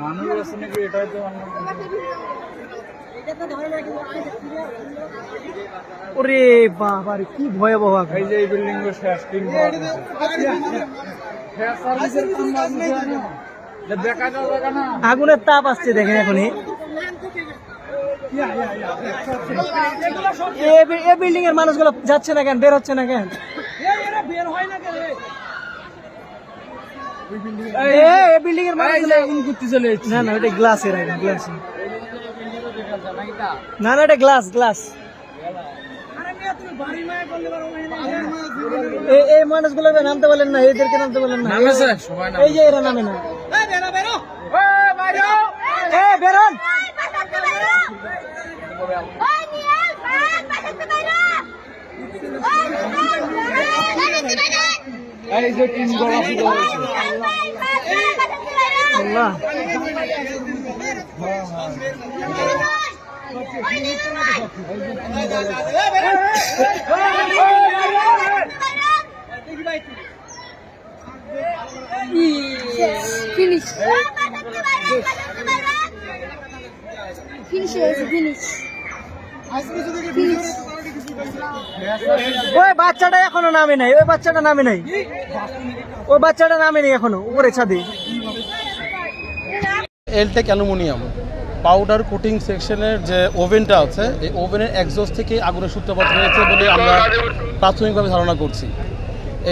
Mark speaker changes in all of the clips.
Speaker 1: মানুষ আছে নাকি? এটাই তো
Speaker 2: ওরে বাবা রে কি ভয়াবহ
Speaker 1: এই যে এই বিল্ডিং এর শেষ তিন সার্ভিসের কাম না বুঝে না। যে দেখা যাবে না।
Speaker 2: আগুনের তাপ আসছে দেখেন এখনই। এ বিল্ডিং এর মানুষগুলো যাচ্ছে না কেন? বের হচ্ছে না কেন? এ এ বিল্ডিং এর মানুষগুলো
Speaker 1: আগুন করতে চলে
Speaker 2: না না ওটা গ্লাসের আগুন গ্লাস না না এটা গ্লাস গ্লাস এই মানুষগুলো নামতে বলেন না এদেরকে নামতে বলেন না। এই যে এরা নামে না। বেরোন।
Speaker 1: এই যে তিন হয়েছে
Speaker 2: আল্লাহ
Speaker 3: Finish. Finish হয়েছে finish. Finish.
Speaker 2: ওই বাচ্চাটা এখনও নামে নাই, ওই বাচ্চাটা নামে নাই। ওই বাচ্চাটা নামে নাই এখনও, উপরে ছাদে।
Speaker 4: এলটেক অ্যালুমিনিয়াম পাউডার কোটিং সেকশনের যে ওভেনটা আছে, এই ওভেনের এক্সস্ট থেকে আগুনের সূত্রপাত হয়েছে বলে আমরা প্রাথমিকভাবে ধারণা করছি।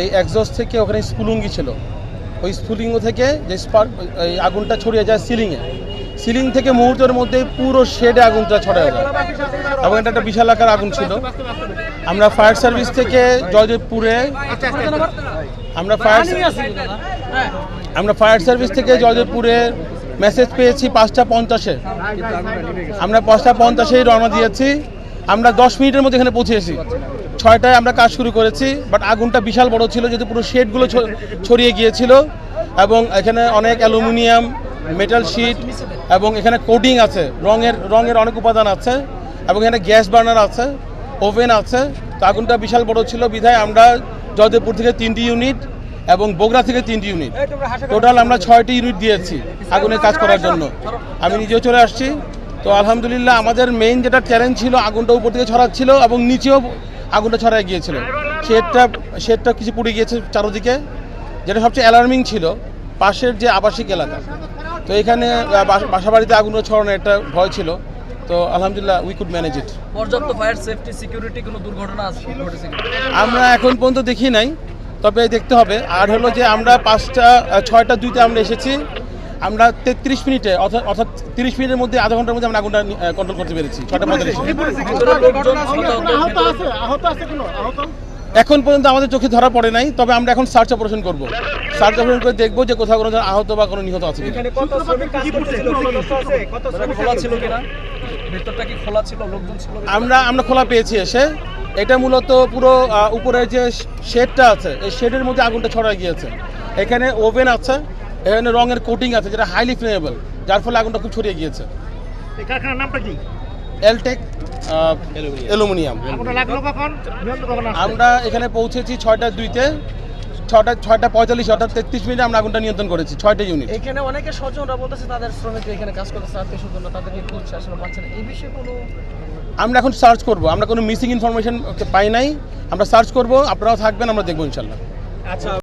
Speaker 4: এই এক্সস্ট থেকে ওখানে স্ফুলুঙ্গি ছিল। ওই স্ফুলিঙ্গ থেকে যে স্পার্ক এই আগুনটা ছড়িয়ে যায় সিলিংয়ে সিলিং থেকে মুহূর্তের মধ্যে পুরো শেডে আগুনটা ছড়িয়ে যায়। এবং এটা একটা বিশাল আকার আগুন ছিল। আমরা ফায়ার সার্ভিস থেকে জয়দেবপুরে আমরা ফায়ার আমরা ফায়ার সার্ভিস থেকে জয়দেবপুরে মেসেজ পেয়েছি পাঁচটা পঞ্চাশে। আমরা পাঁচটা পঞ্চাশেই রওনা দিয়েছি। আমরা দশ মিনিটের মধ্যে এখানে পৌঁছেছি। ছয়টায় আমরা কাজ শুরু করেছি বাট আগুনটা বিশাল বড় ছিল যেহেতু পুরো শেডগুলো ছড়িয়ে গিয়েছিল। এবং এখানে অনেক অ্যালুমিনিয়াম মেটাল শিট এবং এখানে কোডিং আছে। রঙের রঙের অনেক উপাদান আছে এবং এখানে গ্যাস বার্নার আছে ওভেন আছে। তো আগুনটা বিশাল বড় ছিল বিধায় আমরা জয়দেবপুর থেকে তিনটি ইউনিট এবং বগুড়া থেকে তিনটি ইউনিট। টোটাল আমরা ছয়টি ইউনিট দিয়েছি আগুনের কাজ করার জন্য। আমি নিজেও চলে আসছি। তো আলহামদুলিল্লাহ আমাদের মেইন যেটা চ্যালেঞ্জ ছিল আগুনটা উপর থেকে ছড়াচ্ছিল এবং নিচেও আগুনটা ছড়ায় গিয়েছিল। শেডটা শেডটা কিছু পুড়ে গিয়েছে চারোদিকে। যেটা সবচেয়ে অ্যালার্মিং ছিল পাশের যে আবাসিক এলাকা তো এখানে বাসা- বাসাবাড়িতে আগুনের ছড়ানোর একটা ভয় ছিল। তো আলহামদুলিল্লাহ উই কুড ম্যানেজ ইট
Speaker 5: পর্যাপ্ত ফায়ার সেফটি সিকিউরিটি কোনো দুর্ঘটনা আছে? ঘটেছে
Speaker 4: আমরা এখন পর্যন্ত দেখি নাই তবে দেখতে হবে। আর হলো যে আমরা পাঁচটা ছয়টা দুইতে আমরা এসেছি। আমরা তেত্রিশ মিনিটে অর্থাৎ অর্থাৎ তিরিশ মিনিটের মধ্যে আধা ঘণ্টার মধ্যে আমরা আগুনটা কন্ট্রোল করতে পেরেছি। ছয়টা পঁয়তাল্লিশে এখন পর্যন্ত আমাদের চোখে ধরা পড়ে নাই তবে আমরা এখন সার্চ অপারেশন করব। সার্চ অপারেশন করে দেখব যে কোথাও কোনো আহত বা কোনো নিহত আছে কিনা।
Speaker 5: খোলা ছিল কিনা? কি খোলা ছিল লোকজন ছিল
Speaker 4: আমরা আমরা খোলা পেয়েছি এসে। এটা মূলত পুরো আহ, উপরে যে শেডটা আছে এই শেডের মধ্যে আগুনটা ছড়ায় গিয়েছে। এখানে ওভেন আছে এখানে রঙের কোটিং আছে যেটা হাইলি ফ্লেমেবল যার ফলে আগুনটা খুব ছড়িয়ে গিয়েছে।
Speaker 6: কারখানার নামটা কি?
Speaker 4: Eltech aluminium? আমরা এখানে পৌঁছেছি ছয়টা দুইতে। ছটা ছয়টা পঁয়তাল্লিশ অর্থাৎ তেত্রিশ মিনিটে আমরা আগুনটা নিয়ন্ত্রণ করেছি ছয়টা ইউনিট
Speaker 2: এখানে অনেকে স্বজনরা বলতেছে তাদের শ্রমিক এখানে কাজ করতেছে আত্মীয় স্বজনরা তাদেরকে খুঁজছে আসলে পাচ্ছে না। এই বিষয়ে কোনো
Speaker 4: আমরা এখন সার্চ করব। আমরা কোনো মিসিং ইনফরমেশন পাই নাই। আমরা সার্চ করব। আপনারাও থাকবেন আমরা দেখব ইনশাল্লাহ।